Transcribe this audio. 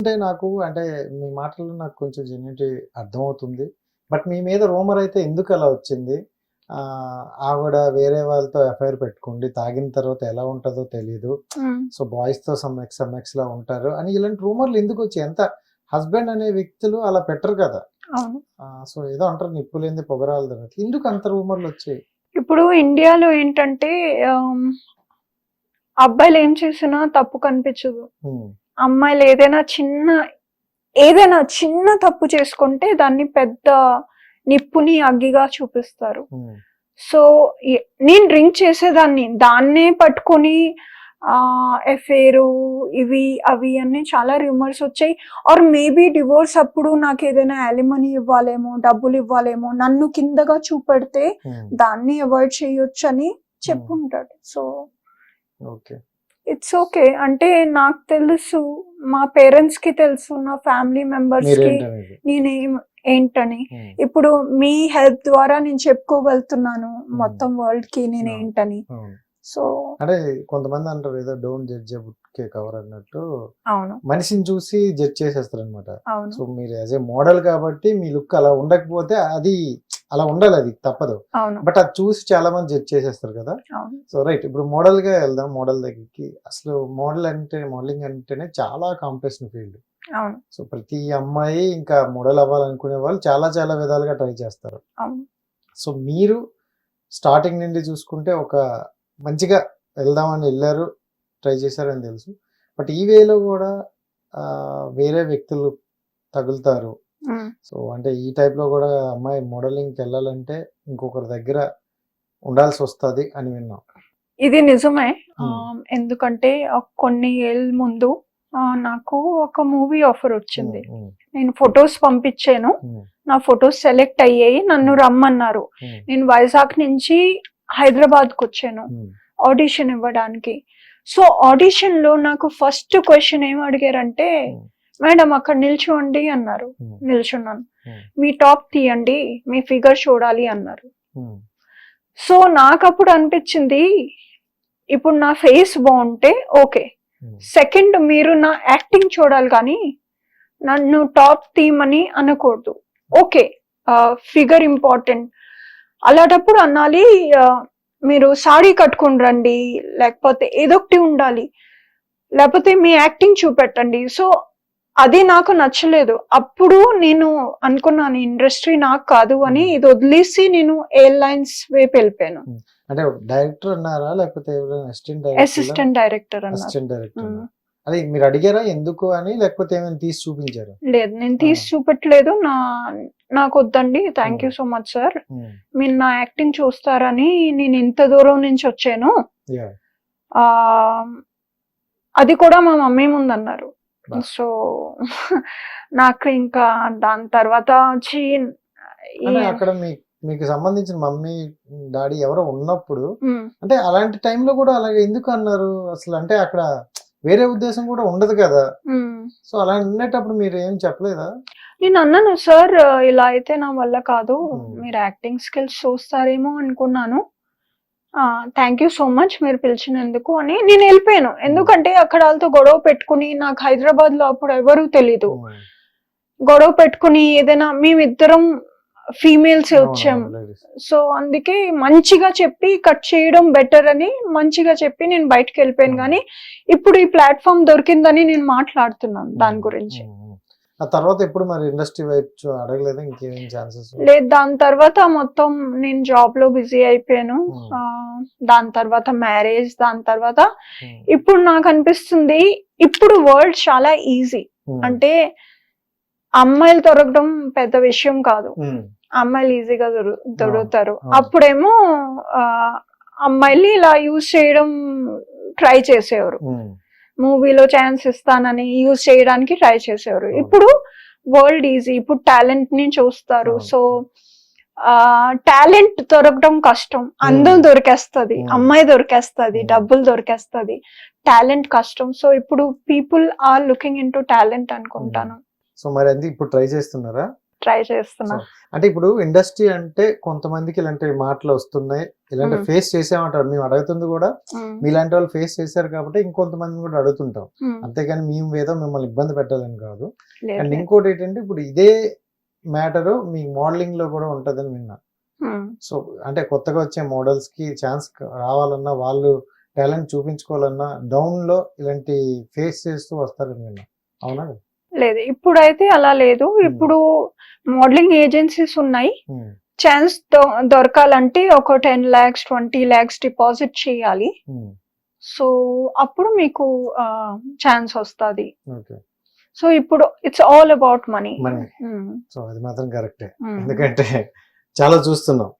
అంటే నాకు అంటే మీ మాటల్లో నాకు కొంచెం జెన్యునిటీ అర్థమవుతుంది. బట్ మీ మీద రూమర్ అయితే ఎందుకు అలా వచ్చింది? ఆ, ఆవిడ వేరే వాళ్ళతో ఎఫ్ఐఆర్ పెట్టుకోండి తాగిన తర్వాత ఎలా ఉంటుందో తెలియదు సో బాయ్స్తో సమ్ ఎక్స్ సమ్ ఎక్స్ లా ఉంటారు అని ఇలాంటి రూమర్లు ఎందుకు వచ్చాయి? ఎంత హస్బెండ్ అనే వ్యక్తులు అలా పెట్టరు కదా? సో ఏదో అంటారు నిప్పు లేని పొగరాలు ఎందుకు అంత రూమర్లు వచ్చాయి? ఇప్పుడు ఇండియాలో ఏంటంటే అబ్బాయిలు ఏం చేసినా తప్పు కనిపించదు. అమ్మాయిలు ఏదైనా చిన్న ఏదైనా చిన్న తప్పు చేసుకుంటే దాన్ని పెద్ద నిప్పుని అగ్గిగా చూపిస్తారు. సో నేను డ్రింక్ చేసేదాన్ని. దాన్నే పట్టుకొని ఆ ఎఫేరు ఇవి అవి అన్ని చాలా రూమర్స్ వచ్చాయి. ఆర్ మేబీ డివోర్స్ అప్పుడు నాకు ఏదైనా అలిమనీ ఇవ్వాలేమో డబ్బులు ఇవ్వాలేమో నన్ను కిందగా చూపెడితే దాన్ని అవాయిడ్ చేయొచ్చు అని చెప్పుంటాడు. So okay. ఇట్స్ ఓకే అంటే నాకు తెలుసు మా పేరెంట్స్కి తెలుసు నా ఫ్యామిలీ మెంబర్స్కి నేనేం ఏంటని. ఉమ్, ఇప్పుడు మీ హెల్ప్ ద్వారా నేను చెప్పుకోగలుగుతున్నాను మొత్తం వరల్డ్కి నేను. ఏంటని అవును. సో అంటే కొంతమంది అంటారు ఏదో డోంట్ జడ్జ్ బుక్ కవర్ అన్నట్టు. అవును. మనిషిని చూసి జడ్జ్ చేసేస్తారు అనమాట సో మీరు యాజ్ ఏ మోడల్ కాబట్టి మీ లుక్ అలా ఉండకపోతే అది అలా ఉండాలి అది తప్పదు. బట్ అది చూసి చాలా మంది జడ్జ్ చేసేస్తారు కదా. సో రైట్ ఇప్పుడు మోడల్గా వెళ్దాం మోడల్ దగ్గరికి. అసలు మోడల్ అంటే మోడలింగ్ అంటేనే చాలా కాంపిటీషన్ ఫీల్డ్. సో ప్రతి అమ్మాయి ఇంకా మోడల్ అవ్వాలనుకునే వాళ్ళు చాలా చాలా విధాలుగా ట్రై చేస్తారు. సో మీరు స్టార్టింగ్ నుండి చూసుకుంటే ఒక మంచిగా వెళ్దామని వెళ్ళారు ట్రై చేశారని తెలుసు. బట్ ఈ వేలో కూడా వేరే వ్యక్తులు తగులుతారు. సో అంటే ఈ type లో కూడా అమ్మాయి మోడలింగ్కి వెళ్ళాలంటే ఇంకొకరి దగ్గర ఉండాల్సి వస్తుంది అని విన్నాం. ఇది నిజమే. ఎందుకంటే కొన్ని ఏళ్ళ ముందు నాకు ఒక మూవీ ఆఫర్ వచ్చింది. నేను ఫొటోస్ పంపించాను. నా ఫొటోస్ సెలెక్ట్ అయ్యాయి. నన్ను రమ్మన్నారు. నేను వైజాగ్ నుంచి హైదరాబాద్కు వచ్చాను ఆడిషన్ ఇవ్వడానికి. సో ఆడిషన్లో నాకు ఫస్ట్ క్వశ్చన్ ఏం అడిగారంటే Hmm. మేడం అక్కడ నిల్చోండి అన్నారు. ఉమ్, నిల్చున్నాను. Hmm. మీ టాప్ తీయండి మీ ఫిగర్ చూడాలి అన్నారు. సో నాకు అప్పుడు అనిపించింది ఇప్పుడు నా ఫేస్ బాగుంటే ఓకే. సెకండ్ మీరు నా యాక్టింగ్ చూడాలి కానీ నన్ను టాప్ తీయమని అనకూడదు. Okay figure important. అలాంటప్పుడు అనాలి మీరు సాడీ కట్టుకుని రండి లేకపోతే ఏదొకటి ఉండాలి. లేకపోతే మీ యాక్టింగ్ చూపెట్టండి. సో అది నాకు నచ్చలేదు. అప్పుడు నేను అనుకున్నాను ఇండస్ట్రీ నాకు కాదు అని ఇది వదిలేసి నేను ఎయిర్లైన్స్ వైపు వెళ్ళిపోయాను. అంటే డైరెక్టర్ అన్నారా లేకపోతే అసిస్టెంట్ డైరెక్టర్ అసిస్టెంట్ డైరెక్టర్. అదే మీరు అడిగారా ఎందుకు అని లేకపోతే ఏమైనా తీసి చూపించారు? లేదు నేను తీసి చూపెట్టలేదు. నా నాకు వద్దండి thank you so much sir మీరు నా యాక్టింగ్ చూస్తారని నేను ఇంత దూరం నుంచి వచ్చాను. అది కూడా మా మమ్మీ ముందు అన్నారు. సో నాకు ఇంకా దాని తర్వాత వచ్చి అక్కడ మీకు సంబంధించిన మమ్మీ డాడీ ఎవరో ఉన్నప్పుడు ఉమ్, అంటే అలాంటి టైంలో కూడా అలాగే ఎందుకు అన్నారు? అసలు అంటే అక్కడ వేరే ఉద్దేశం కూడా ఉండదు కదా. ఉమ్. సో అలా ఉండేటప్పుడు మీరు ఏం చెప్పలేదా? నేను అన్నాను సార్ ఇలా అయితే నా వల్ల కాదు. మీరు యాక్టింగ్ స్కిల్స్ చూస్తారేమో అనుకున్నాను. థ్యాంక్ యూ సో మచ్ మీరు పిలిచినందుకు అని నేను వెళ్ళిపోయాను. ఎందుకంటే అక్కడ వాళ్ళతో గొడవ పెట్టుకుని నాకు హైదరాబాద్లో అప్పుడు ఎవరు తెలీదు. గొడవ పెట్టుకుని ఏదైనా మేమిద్దరం ఫీమేల్స్ వచ్చాం. సో అందుకే మంచిగా చెప్పి కట్ చేయడం బెటర్ అని మంచిగా చెప్పి నేను బయటకు వెళ్ళిపోయాను. కానీ ఇప్పుడు ఈ ప్లాట్ఫామ్ దొరికిందని నేను మాట్లాడుతున్నాను దాని గురించి. ఆ తర్వాత ఎప్పుడు మరి ఇండస్ట్రీ వైపు అడగలేదా? ఇంకేం ఛాన్సెస్ లేదు దాని తర్వాత మొత్తం నేను జాబ్లో బిజీ అయిపోయాను. Hmm. దాని తర్వాత మ్యారేజ్ దాని తర్వాత ఇప్పుడు నాకు అనిపిస్తుంది ఇప్పుడు వరల్డ్ చాలా ఈజీ. అంటే అమ్మాయిలు దొరకడం పెద్ద విషయం కాదు. అమ్మాయిలు ఈజీగా దొరు దొరుకుతారు. అప్పుడేమో అమ్మాయిల్ని ఇలా యూజ్ చేయడం ట్రై చేసేవారు. మూవీలో ఛాన్స్ ఇస్తానని యూజ్ చేయడానికి ట్రై చేసేవారు. ఇప్పుడు వరల్డ్ ఈజీ ఇప్పుడు టాలెంట్ని చూస్తారు. సో టాలెంట్ దొరకడం కష్టం అందం. దొరికేస్తది. అమ్మాయి దొరికేస్తది. డబ్బులు దొరికేస్తది టాలెంట్ కష్టం సో ఇప్పుడు people are looking in to talent అనుకుంటాను సో మరి అది ఇప్పుడు ట్రై చేస్తున్నారా ట్రై చేస్తున్నా. అంటే ఇప్పుడు ఇండస్ట్రీ అంటే కొంతమందికి ఇలాంటి మాటలు వస్తున్నాయి. ఇలాంటి. ఫేస్ చేసామంటారు. మేము అడుగుతుంది కూడా మీలాంటి వాళ్ళు ఫేస్ చేశారు కాబట్టి ఇంకొంతమంది కూడా అడుగుతుంటాం. అంతేగాని మేము ఏదో మిమ్మల్ని ఇబ్బంది పెట్టాలని కాదు. అండ్. ఇంకోటి ఏంటంటే ఇప్పుడు ఇదే మ్యాటర్ మీ మోడలింగ్లో కూడా ఉంటదని విన్నా. సో అంటే కొత్తగా వచ్చే మోడల్స్కి ఛాన్స్ రావాలన్నా వాళ్ళు టాలెంట్ చూపించుకోవాలన్నా డౌన్లో ఇలాంటి ఫేస్ చేస్తూ వస్తారని విన్నా. అవునా? లేదు. ఇప్పుడైతే అలా లేదు. ఇప్పుడు మోడలింగ్ ఏజెన్సీస్ ఉన్నాయి. ఉమ్, ఛాన్స్ దొరకాలంటే ఒక ten lakhs twenty lakhs deposit చేయాలి. ఉమ్, సో అప్పుడు మీకు ఛాన్స్ వస్తుంది. సో ఇప్పుడు it's all about money. So అది మాత్రం కరెక్టే. ఎందుకంటే చాలా చూస్తున్నాం.